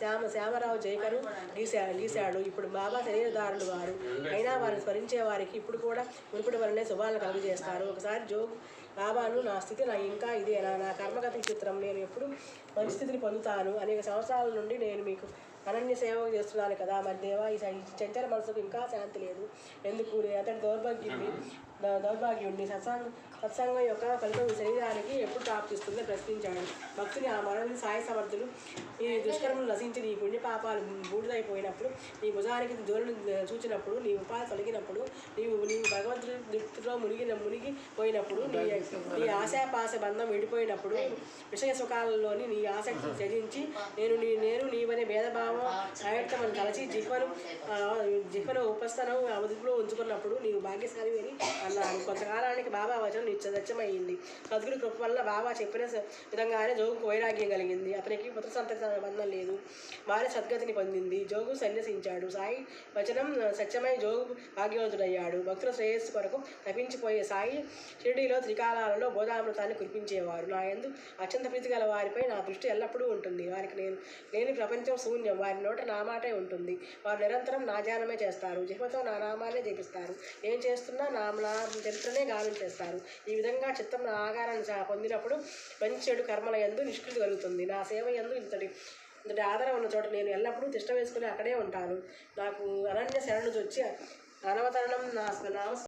శ్యామ శ్యామరావు జైకరు గీసా గీశాడు. ఇప్పుడు బాబా శరీరదారులు వారు. అయినా వారిని స్మరించే వారికి ఇప్పుడు కూడా మునుపటి వలనే శుభాలను కలుగజేస్తారు. ఒకసారి జోగు లాభాలు నా స్థితి నా ఇంకా ఇదేనా నా కర్మగతి చిత్రం నేను ఎప్పుడు మంచి స్థితిని పొందుతాను? అనేక సంవత్సరాల నుండి నేను మీకు అనన్య సేవ చేస్తున్నాను కదా. మరి దేవా ఈ చంచల మనసుకు ఇంకా శాంతి లేదు. ఎందుకు? నేను అతడి దౌర్భాగ్యుడిని దౌర్భాగ్యుడిని సత్సంగ సత్సంగం యొక్క ఫలితం శరీరానికి ఎప్పుడు ప్రాప్తిస్తుందో ప్రశ్నించాడు. భక్తుని ఆ మరణి సాయ సమర్థులు ఈ దుష్కర్మలు నశించి నీ పుణ్య పాపాలు బూడిదైపోయినప్పుడు నీ భుజానికి దూరం చూచినప్పుడు నీ ఉపాధి తొలగినప్పుడు నీవు నీవు భగవంతుడి మునిగిన మునిగి పోయినప్పుడు నీ నీ ఆశాపాస బంధం విడిపోయినప్పుడు విషయ సుఖాలలోని నీ ఆసక్తిని త్యజించి నేను నీ నేను నీవనే భేదభావం అవ్యక్తమని కలిసి జిహ్వను జిహ్వను ఉపస్థనం అదుపులో ఉంచుకున్నప్పుడు నీవు భాగ్యశాలి అని అన్నాడు. కొంతకాలానికి బాబా వచనం నిత్యదచ్చమైంది సద్గురు కృప వల్ల బాబా చెప్పిన విధంగానే జోగుకు వైరాగ్యం కలిగింది. అతనికి పుత్ర సంతతి సంబంధం లేదు. వారి సద్గతిని పొందింది. జోగు సన్యసించాడు. సాయి వచనం సత్యమై జోగు భాగ్యవంతుడయ్యాడు. భక్తుల శ్రేయస్సు కొరకు తప్పించిపోయే సాయి షిరిడీలో త్రికాలాలలో బోధామృతాన్ని కురిపించేవారు. నా ఎందు అత్యంత ప్రీతి గల వారిపై నా దృష్టి ఎల్లప్పుడూ ఉంటుంది. వారికి నేను లేని ప్రపంచం శూన్యం. వారి నోట నా మాటే ఉంటుంది. వారు నిరంతరం నా ధ్యానమే చేస్తారు. జిహ్వతో నా నామాలే జపిస్తారు. ఏం చేస్తున్నా నా నా చరిత్రనే గానం చేస్తారు. ఈ విధంగా చిత్తం నా ఆకారాన్ని చా- పొందినప్పుడు మంచి చెడు కర్మల ఎందు నిష్కృతి కలుగుతుంది. నా సేవ ఎందు ఇంతటి ఇంతటి ఆధారం ఉన్న చోట నేను ఎల్లప్పుడూ తిష్ట వేసుకుని అక్కడే ఉంటాను. నాకు అనన్య శరణు వచ్చి అనవతరణం నా నామ